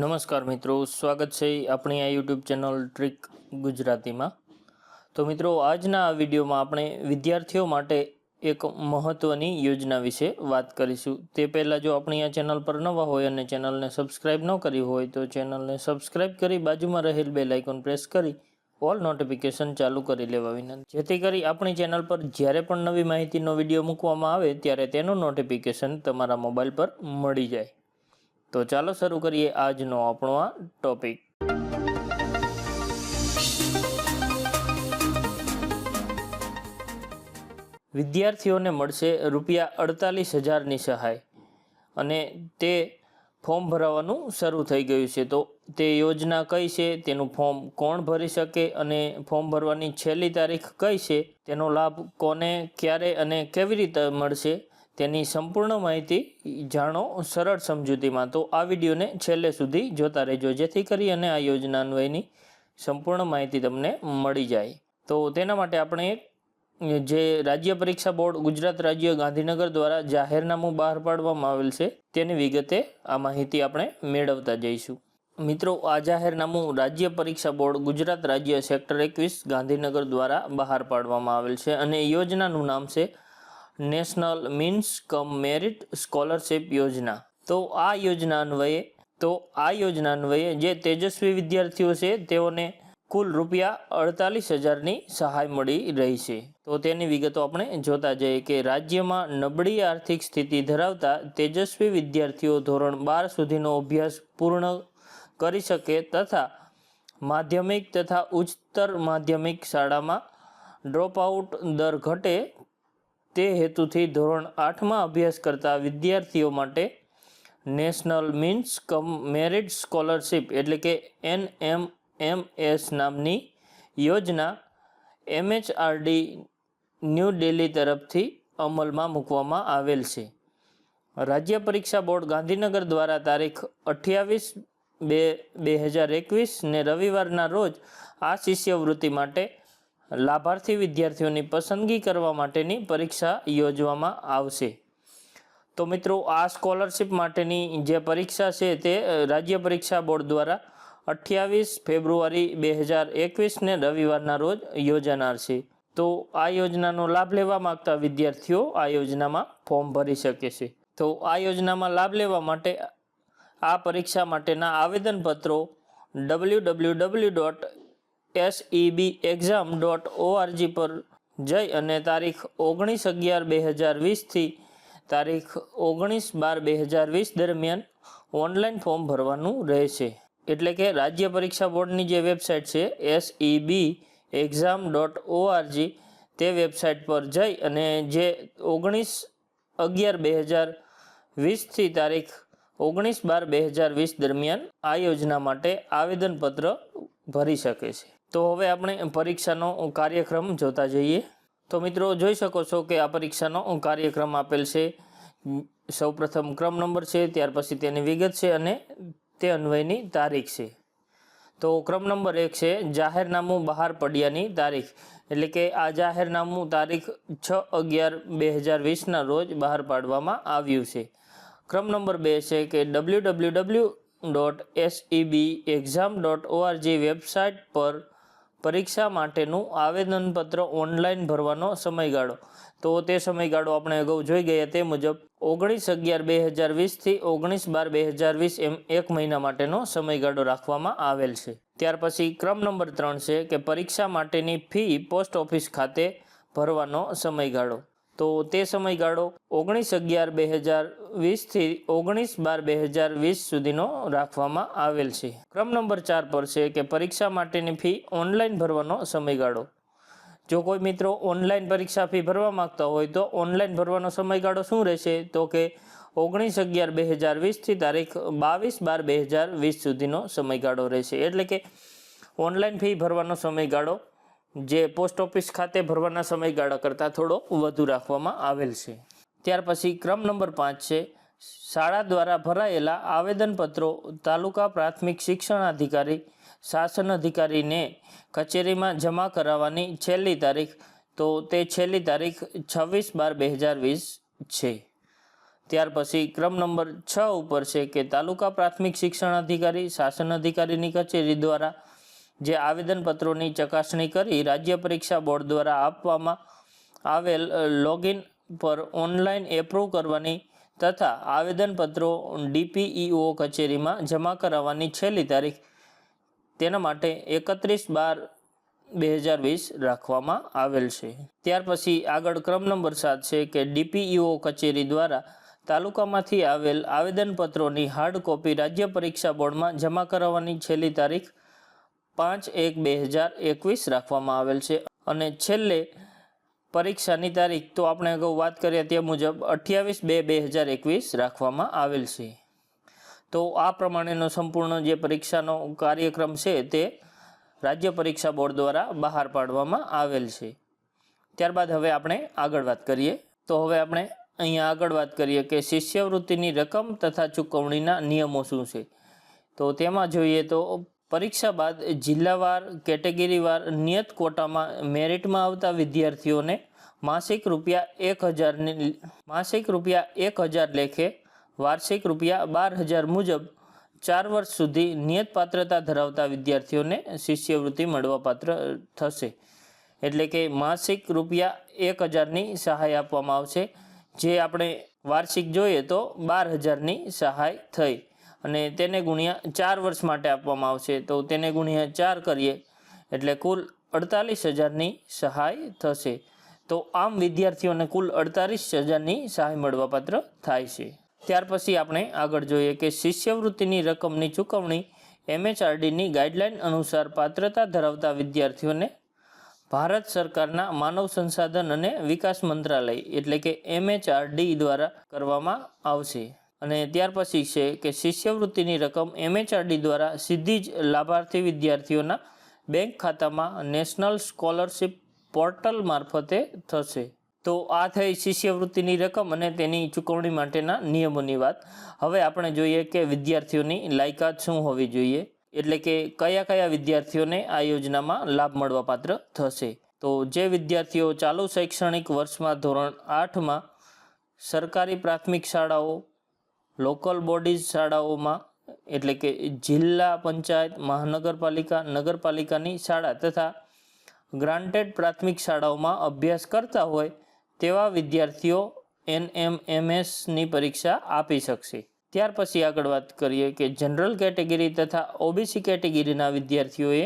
નમસ્કાર મિત્રો, સ્વાગત છે આપણી આ યુટ્યુબ ચેનલ ટ્રીક ગુજરાતીમાં. તો મિત્રો, આજના આ વિડીયોમાં આપણે વિદ્યાર્થીઓ માટે એક મહત્ત્વની યોજના વિશે વાત કરીશું. તે પહેલાં જો આપણી આ ચેનલ પર નવા હોય અને ચેનલને સબસ્ક્રાઇબ ન કરી હોય, તો ચેનલને સબસ્ક્રાઇબ કરી બાજુમાં રહેલ બે લાઇકોન પ્રેસ કરી ઓલ નોટિફિકેશન ચાલુ કરી લેવા વિનંતી. જેથી કરી આપણી ચેનલ પર જ્યારે પણ નવી માહિતીનો વીડિયો મૂકવામાં આવે, ત્યારે તેનું નોટિફિકેશન તમારા મોબાઈલ પર મળી જાય. તો ચાલો શરૂ કરીએ આજનો આપણો આ ટોપિક. વિદ્યાર્થીઓને મળશે રૂપિયા અડતાલીસ હજારની સહાય અને તે ફોર્મ ભરાવાનું શરૂ થઈ ગયું છે. તો તે યોજના કઈ છે? તેનું ફોર્મ કોણ ભરી શકે અને ફોર્મ ભરવાની છેલ્લી તારીખ કઈ છે? તેનો લાભ કોને, ક્યારે અને કેવી રીતે મળશે? તેની સંપૂર્ણ માહિતી જાણો સરળ સમજૂતીમાં. તો આ વિડીયોને છેલ્લે સુધી જોતા રહેજો, જેથી કરી અને આ યોજના અન્વયની સંપૂર્ણ માહિતી તમને મળી જાય. તો તેના માટે આપણે જે રાજ્ય પરીક્ષા બોર્ડ ગુજરાત રાજ્ય ગાંધીનગર દ્વારા જાહેરનામું બહાર પાડવામાં આવેલ છે, તેની વિગતે આ માહિતી આપણે મેળવતા જઈશું. મિત્રો, આ જાહેરનામું રાજ્ય પરીક્ષા બોર્ડ ગુજરાત રાજ્ય સેક્ટર એકવીસ ગાંધીનગર દ્વારા બહાર પાડવામાં આવેલ છે અને યોજનાનું નામ છે national means cum merit scholarship યોજના. તો આ યોજના અન્વયે તો આ યોજના અન્વયે જે તેજસ્વી વિદ્યાર્થીઓ છે, તેઓને કુલ રૂપિયા અડતાલીસ હજારની સહાય મળી રહી છે. તો તેની વિગતો આપણે જોતા જઈએ કે રાજ્યમાં નબળી આર્થિક સ્થિતિ ધરાવતા તેજસ્વી વિદ્યાર્થીઓ ધોરણ બાર સુધીનો અભ્યાસ પૂર્ણ કરી શકે તથા માધ્યમિક તથા ઉચ્ચતર માધ્યમિક શાળામાં ડ્રોપ આઉટ દર ઘટે તે હેતુથી ધોરણ આઠમાં અભ્યાસ કરતા વિદ્યાર્થીઓ માટે national means cum merit scholarship એટલે કે એન એમ એમ એસ નામની યોજના એમએચઆરડી ન્યૂ દિલ્હી તરફથી અમલમાં મૂકવામાં આવેલ છે. રાજ્ય પરીક્ષા બોર્ડ ગાંધીનગર દ્વારા તારીખ અઠ્યાવીસ બે બે હજાર એકવીસને રવિવારના રોજ આ શિષ્યવૃત્તિ માટે લાભાર્થી વિદ્યાર્થીઓની પસંદગી કરવા માટેની પરીક્ષા યોજવામાં આવશે. તો મિત્રો, આ સ્કોલરશિપ માટેની જે પરીક્ષા છે તે રાજ્ય પરીક્ષા બોર્ડ દ્વારા અઠ્યાવીસ ફેબ્રુઆરી બે હજાર એકવીસને રવિવારના રોજ યોજાનાર છે. તો આ યોજનાનો લાભ લેવા માગતા વિદ્યાર્થીઓ આ યોજનામાં ફોર્મ ભરી શકે છે. તો આ યોજનામાં લાભ લેવા માટે આ પરીક્ષા માટેના આવેદનપત્રો W W W dot SEB exam dot ORG પર જઈ અને તારીખ ઓગણીસ અગિયાર બે હજાર વીસથી તારીખ ઓગણીસ બાર બે હજાર વીસ દરમિયાન ઓનલાઈન ફોર્મ ભરવાનું રહેશે. એટલે કે રાજ્ય પરીક્ષા બોર્ડની જે વેબસાઇટ છે એસઈબી એક્ઝામ ડોટ ઓઆરજી તે વેબસાઇટ પર જઈ અને જે ઓગણીસ અગિયાર બે હજાર વીસથી તારીખ ઓગણીસ બાર બે હજાર વીસ દરમિયાન આ યોજના માટે આવેદનપત્ર ભરી શકે છે. તો હવે આપણે પરીક્ષાનો કાર્યક્રમ જોતા જઈએ. તો મિત્રો, જોઈ શકો છો કે આ પરીક્ષાનો કાર્યક્રમ આપેલ છે. સૌપ્રથમ ક્રમ નંબર છે, ત્યાર પછી તેની વિગત છે અને તે અન્વયની તારીખ છે. તો ક્રમ નંબર એક છે, જાહેરનામું બહાર પડ્યાની તારીખ. એટલે કે આ જાહેરનામું તારીખ છ અગિયાર બે હજાર વીસના રોજ બહાર પાડવામાં આવ્યું છે. ક્રમ નંબર બે છે કે W W W dot SEB exam dot ORG website પર પરીક્ષા માટેનું આવેદનપત્ર ઓનલાઈન ભરવાનો સમયગાળો. તો તે સમયગાળો આપણે અગાઉ જોઈ ગયા, તે મુજબ ઓગણીસ અગિયાર બે હજાર વીસથી ઓગણીસ બાર બે હજાર વીસ એમ એક મહિના માટેનો સમયગાળો રાખવામાં આવેલ છે. ત્યાર પછી ક્રમ નંબર ત્રણ છે કે પરીક્ષા માટેની ફી પોસ્ટ ઓફિસ ખાતે ભરવાનો સમયગાળો. તો તે સમયગાળો ઓગણીસ અગિયાર બે હજાર વીસથી ઓગણીસ બાર બે હજાર વીસ સુધીનો રાખવામાં આવેલ છે. ક્રમ નંબર ચાર પર છે કે પરીક્ષા માટેની ફી ઓનલાઈન ભરવાનો સમયગાળો. જો કોઈ મિત્રો ઓનલાઈન પરીક્ષા ફી ભરવા માંગતા હોય તો ઓનલાઈન ભરવાનો સમયગાળો શું રહેશે? તો કે ઓગણીસ અગિયાર બે હજાર વીસથી તારીખ બાવીસ બાર બે હજાર વીસ સુધીનો સમયગાળો રહેશે. એટલે કે ઓનલાઈન ફી ભરવાનો સમયગાળો જે પોસ્ટ ઓફિસ ખાતે ભરવાના સમયગાળા કરતાં થોડો વધુ રાખવામાં આવેલ છે. ત્યાર પછી ક્રમ નંબર પાંચ છે, શાળા દ્વારા ભરાયેલા આવેદનપત્રો તાલુકા પ્રાથમિક શિક્ષણ અધિકારી, શાસન અધિકારીને કચેરીમાં જમા કરાવવાની છેલ્લી તારીખ, તો તે છેલ્લી તારીખ છવ્વીસ બાર બે હજાર વીસ છે. ત્યાર પછી ક્રમ નંબર છ ઉપર છે કે તાલુકા પ્રાથમિક શિક્ષણ અધિકારી, શાસન અધિકારીની કચેરી દ્વારા જે આવેદનપત્રોની ચકાસણી કરી રાજ્ય પરીક્ષા બોર્ડ દ્વારા આપવામાં આવેલ લોગિન પર ઓનલાઈન એપ્રુવ કરવાની તથા આવેદનપત્રો ડીપીઈઓ કચેરીમાં જમા કરાવવાની છેલ્લી તારીખ તેના માટે એકત્રીસ બાર બે હજાર વીસ રાખવામાં આવેલ છે. ત્યાર પછી આગળ ક્રમ નંબર સાત છે કે ડીપીઈઓ કચેરી દ્વારા તાલુકામાંથી આવેલ આવેદનપત્રોની હાર્ડ કોપી રાજ્ય પરીક્ષા બોર્ડમાં જમા કરાવવાની છેલ્લી તારીખ પાંચ એક બે હજાર એકવીસ રાખવામાં આવેલ છે. અને છેલ્લે પરીક્ષાની તારીખ, તો આપણે અગાઉ વાત કરીએ તે મુજબ અઠ્યાવીસ બે બે હજાર એકવીસ રાખવામાં આવેલ છે. તો આ પ્રમાણેનો સંપૂર્ણ જે પરીક્ષાનો કાર્યક્રમ છે તે રાજ્ય પરીક્ષા બોર્ડ દ્વારા બહાર પાડવામાં આવેલ છે. ત્યારબાદ હવે આપણે આગળ વાત કરીએ. તો હવે આપણે અહીંયા આગળ વાત કરીએ કે શિષ્યવૃત્તિની રકમ તથા ચૂકવણીના નિયમો શું છે? તો તેમાં જોઈએ તો પરીક્ષા બાદ જિલ્લાવાર કેટેગરીવાર નિયત કોટામાં મેરિટમાં આવતા વિદ્યાર્થીઓને માસિક રૂપિયા એક હજારની માસિક રૂપિયા એક હજાર લેખે, વાર્ષિક રૂપિયા બાર હજાર મુજબ ચાર વર્ષ સુધી નિયત પાત્રતા ધરાવતા વિદ્યાર્થીઓને શિષ્યવૃત્તિ મળવાપાત્ર થશે. એટલે કે માસિક રૂપિયા એક હજારની સહાય આપવામાં આવશે. જે આપણે વાર્ષિક જોઈએ તો બાર હજારની સહાય થઈ. અને તેને ગુણ્યા ચાર વર્ષ માટે આપવામાં આવશે. તો તેને ગુણ્યા ચાર કરીએ એટલે કુલ અડતાલીસ હજારની સહાય થશે. તો આમ વિદ્યાર્થીઓને કુલ અડતાલીસ હજારની સહાય મળવાપાત્ર થાય છે. ત્યાર પછી આપણે આગળ જોઈએ કે શિષ્યવૃત્તિની રકમની ચૂકવણી એમએચઆરડીની ગાઈડલાઇન અનુસાર પાત્રતા ધરાવતા વિદ્યાર્થીઓને ભારત સરકારના માનવ સંસાધન અને વિકાસ મંત્રાલય એટલે કે એમએચઆરડી દ્વારા કરવામાં આવશે. અને ત્યાર પછી છે કે શિષ્યવૃત્તિની રકમ એમએચઆરડી દ્વારા સીધી જ લાભાર્થી વિદ્યાર્થીઓના બેંક ખાતામાં નેશનલ સ્કોલરશિપ પોર્ટલ મારફતે થશે. તો આ થઈ શિષ્યવૃત્તિની રકમ અને તેની ચૂકવણી માટેના નિયમોની વાત. હવે આપણે જોઈએ કે વિદ્યાર્થીઓની લાયકાત શું હોવી જોઈએ, એટલે કે કયા કયા વિદ્યાર્થીઓને આ યોજનામાં લાભ મળવાપાત્ર થશે. તો જે વિદ્યાર્થીઓ ચાલુ શૈક્ષણિક વર્ષમાં ધોરણ આઠમાં સરકારી પ્રાથમિક શાળાઓ લોકલ બોડીઝ શાળાઓમાં, એટલે કે જિલ્લા પંચાયત, મહાનગરપાલિકા, નગરપાલિકાની શાળા તથા ગ્રાન્ટેડ પ્રાથમિક શાળાઓમાં અભ્યાસ કરતા હોય તેવા વિદ્યાર્થીઓ એનએમએમએસની પરીક્ષા આપી શકશે. ત્યાર પછી આગળ વાત કરીએ કે જનરલ કેટેગરી તથા ઓબીસી કેટેગરીના વિદ્યાર્થીઓએ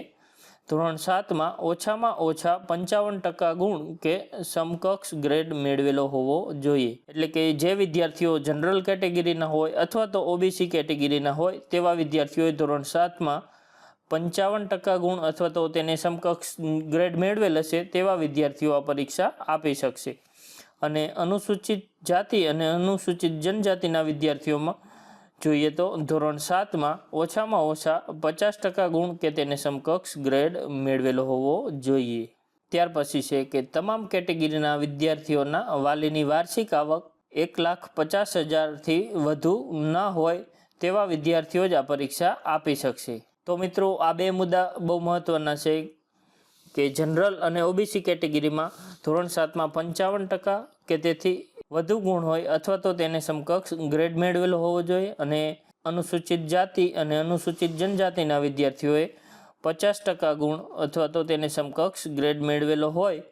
ધોરણ સાતમાં ઓછામાં ઓછા પંચાવન ટકા ગુણ કે સમકક્ષ ગ્રેડ મેળવેલો હોવો જોઈએ. એટલે કે જે વિદ્યાર્થીઓ જનરલ કેટેગરીના હોય અથવા તો ઓબીસી કેટેગરીના હોય, તેવા વિદ્યાર્થીઓએ ધોરણ સાતમાં પંચાવન ટકા ગુણ અથવા તો તેને સમકક્ષ ગ્રેડ મેળવેલ હશે, તેવા વિદ્યાર્થીઓ આ પરીક્ષા આપી શકશે. અને અનુસૂચિત જાતિ અને અનુસૂચિત જનજાતિના વિદ્યાર્થીઓમાં જોઈએ તો ધોરણ સાતમાં ઓછામાં ઓછા પચાસ ટકા ગુણ કે તેને સમકક્ષ ગ્રેડ મેળવેલો હોવો જોઈએ. ત્યાર પછી છે કે તમામ કેટેગરીના વિદ્યાર્થીઓના વાલીની વાર્ષિક આવક એક લાખ પચાસ હજારથી વધુ ન હોય તેવા વિદ્યાર્થીઓ જ આ પરીક્ષા આપી શકશે. તો મિત્રો, આ બે મુદ્દા બહુ મહત્ત્વના છે કે જનરલ અને ઓબીસી કેટેગરીમાં ધોરણ સાતમાં પંચાવન ટકા કે તેથી વધુ ગુણ હોય અથવા તો તેને સમકક્ષ ગ્રેડ મેળવેલો હોવો જોઈએ અને અનુસૂચિત જાતિ અને અનુસૂચિત જનજાતિના વિદ્યાર્થીઓએ પચાસ ટકા ગુણ અથવા તો તેને સમકક્ષ ગ્રેડ મેળવેલો હોય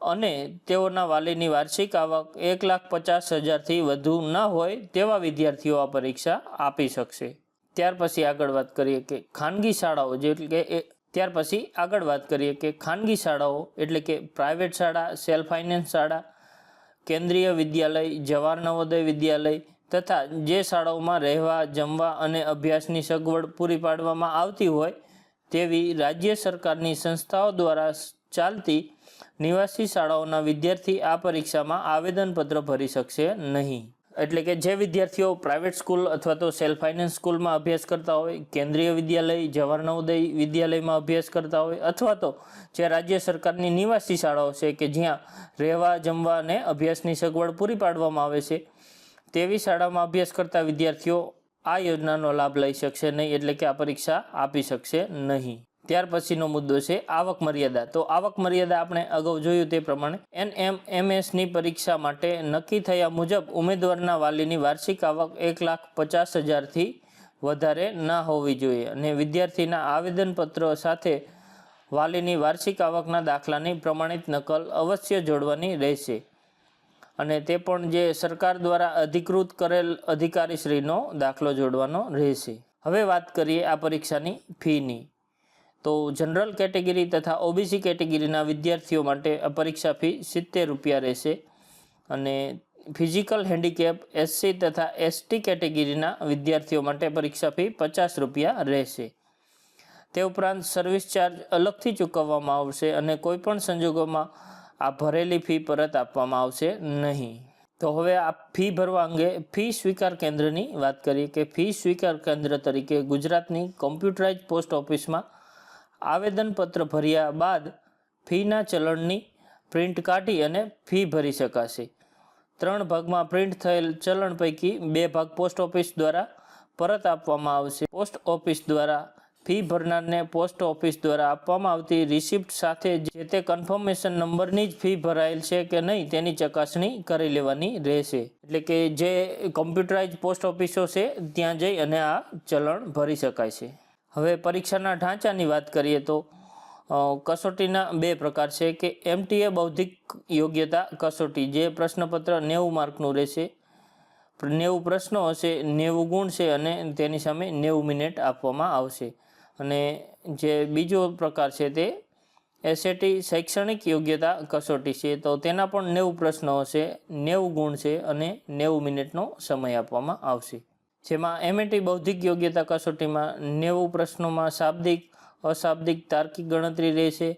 અને તેઓના વાલીની વાર્ષિક આવક એક લાખ પચાસ હજારથી વધુ ન હોય તેવા વિદ્યાર્થીઓ આ પરીક્ષા આપી શકશે. ત્યાર પછી આગળ વાત કરીએ કે ખાનગી શાળાઓ જેટલે કે ત્યાર પછી આગળ વાત કરીએ કે ખાનગી શાળાઓ એટલે કે પ્રાઇવેટ શાળા સેલ્ફ ફાઇનાન્સ શાળા કેન્દ્રીય વિદ્યાલય, જવાહર નવોદય વિદ્યાલય તથા જે શાળાઓમાં રહેવા, જમવા અને અભ્યાસની સગવડ પૂરી પાડવામાં આવતી હોય તેવી રાજ્ય સરકારની સંસ્થાઓ દ્વારા ચાલતી નિવાસી શાળાઓના વિદ્યાર્થી આ પરીક્ષામાં આવેદનપત્ર ભરી શકશે નહીં. એટલે કે જે વિદ્યાર્થીઓ પ્રાઇવેટ સ્કૂલ અથવા તો સેલ્ફ ફાઇનાન્સ સ્કૂલમાં અભ્યાસ કરતા હોય, કેન્દ્રીય વિદ્યાલય જવાહર નવોદય વિદ્યાલયમાં અભ્યાસ કરતા હોય અથવા તો જે રાજ્ય સરકારની નિવાસી શાળાઓ છે કે જ્યાં રહેવા, જમવા અને અભ્યાસની સગવડ પૂરી પાડવામાં આવે છે, તેવી શાળામાં અભ્યાસ કરતા વિદ્યાર્થીઓ આ યોજનાનો લાભ લઈ શકશે નહીં એટલે કે આ પરીક્ષા આપી શકશે નહીં. ત્યાર પછીનો મુદ્દો છે આવક મર્યાદા. તો આવક મર્યાદા આપણે અગાઉ જોયું તે પ્રમાણે એન એમ એમ પરીક્ષા માટે નક્કી થયા મુજબ ઉમેદવારના વાલીની વાર્ષિક આવક એક લાખ પચાસ હજારથી વધારે ના હોવી જોઈએ અને વિદ્યાર્થીના આવેદનપત્ર સાથે વાલીની વાર્ષિક આવકના દાખલાની પ્રમાણિત નકલ અવશ્ય જોડવાની રહેશે. અને તે પણ જે સરકાર દ્વારા અધિકૃત કરેલ અધિકારીશ્રીનો દાખલો જોડવાનો રહેશે. હવે વાત કરીએ આ પરીક્ષાની ફીની તો જનરલ કેટેગરી તથા ઓબીસી કેટેગરીના વિદ્યાર્થીઓ માટે પરીક્ષા ફી સિત્તેર રૂપિયા રહેશે. અને ફિઝિકલ હેન્ડીકેપ એસસી તથા એસટી કેટેગરીના વિદ્યાર્થીઓ માટે પરીક્ષા ફી પચાસ રૂપિયા રહેશે. તે ઉપરાંત સર્વિસ ચાર્જ અલગથી ચૂકવવામાં આવશે અને કોઈપણ સંજોગોમાં આ ભરેલી ફી પરત આપવામાં આવશે નહીં. તો હવે આ ફી ભરવા અંગે ફી સ્વીકાર કેન્દ્રની વાત કરીએ કે ફી સ્વીકાર કેન્દ્ર તરીકે ગુજરાતની કોમ્પ્યુટરાઇઝ પોસ્ટ ઓફિસમાં આવેદનપત્ર ભર્યા બાદ ફીના ચલણની પ્રિન્ટ કાઢી અને ફી ભરી શકાશે. ત્રણ ભાગમાં પ્રિન્ટ થયેલ ચલણ પૈકી બે ભાગ પોસ્ટ ઓફિસ દ્વારા પરત આપવામાં આવશે. પોસ્ટ ઓફિસ દ્વારા ફી ભરનારને પોસ્ટ ઓફિસ દ્વારા આપવામાં આવતી રિસિપ્ટ સાથે જે તે કન્ફર્મેશન નંબરની જ ફી ભરાયેલ છે કે નહીં તેની ચકાસણી કરી લેવાની રહેશે. એટલે કે જે કોમ્પ્યુટરાઇઝ પોસ્ટ ઓફિસો છે, ત્યાં જઈ અને આ ચલણ ભરી શકાય છે. હવે પરીક્ષાના ઢાંચાની વાત કરીએ તો કસોટીના બે પ્રકાર છે કે એમટીએ બૌદ્ધિક યોગ્યતા કસોટી, જે પ્રશ્નપત્ર નેવું માર્કનું રહેશે. નેવું પ્રશ્નો હશે, નેવું ગુણ છે અને તેની સામે નેવું મિનિટ આપવામાં આવશે. અને જે બીજો પ્રકાર છે તે એસએટી શૈક્ષણિક યોગ્યતા કસોટી છે, તો તેના પણ નેવું પ્રશ્નો હશે, નેવું ગુણ છે અને નેવું મિનિટનો સમય આપવામાં આવશે. જેમાં એમએટી બૌદ્ધિક યોગ્યતા કસોટીમાં નેવું પ્રશ્નોમાં શાબ્દિક, અશાબ્દિક તાર્કિક ગણતરી રહેશે.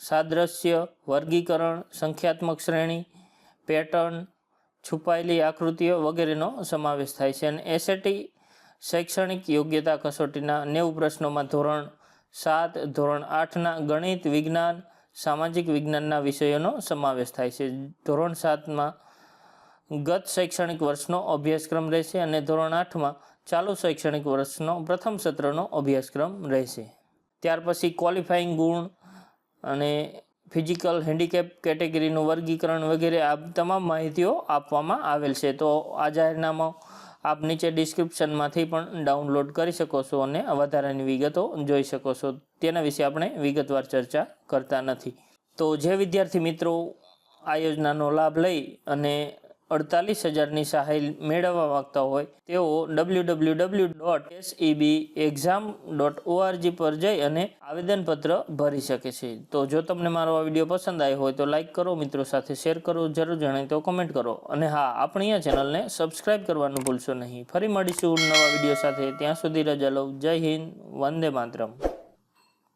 સાદ્રશ્ય, વર્ગીકરણ, સંખ્યાત્મક શ્રેણી, પેટર્ન, છુપાયેલી આકૃતિઓ વગેરેનો સમાવેશ થાય છે. અને એસએટી શૈક્ષણિક યોગ્યતા કસોટીના નેવું પ્રશ્નોમાં ધોરણ સાત, ધોરણ આઠના ગણિત વિજ્ઞાન, સામાજિક વિજ્ઞાનના વિષયોનો સમાવેશ થાય છે. ધોરણ સાતમાં ગત શૈક્ષણિક વર્ષનો અભ્યાસક્રમ રહેશે અને ધોરણ આઠમાં ચાલુ શૈક્ષણિક વર્ષનો પ્રથમ સત્રનો અભ્યાસક્રમ રહેશે. ત્યાર પછી ક્વોલિફાઈંગ ગુણ અને ફિઝિકલ હેન્ડીકેપ કેટેગરીનું વર્ગીકરણ વગેરે આ તમામ માહિતીઓ આપવામાં આવેલ છે. તો આ જાહેરનામા આપ નીચે ડિસ્ક્રિપ્શનમાંથી પણ ડાઉનલોડ કરી શકો છો અને વધારાની વિગતો જોઈ શકો છો. તેના વિશે આપણે વિગતવાર ચર્ચા કરતા નથી. તો જે વિદ્યાર્થી મિત્રો આ યોજનાનો લાભ લઈ અને અડતાલીસ હજારની સહાય મેળવવા માંગતા હોય, તેઓ W W W dot SEB exam dot ORG પર જઈ અને આવેદનપત્ર ભરી શકે છે. તો જો તમને મારો આ વીડિયો પસંદ આવ્યો હોય તો લાઇક કરો, મિત્રો સાથે શેર કરો, જરૂર જણાય તો કોમેન્ટ કરો. અને હા, આપણી આ ચેનલને સબસ્ક્રાઇબ કરવાનું ભૂલશો નહીં. ફરી મળીશું નવા વીડિયો સાથે. ત્યાં સુધી રજા લઉં જય હિન્દ. વંદે માતરમ.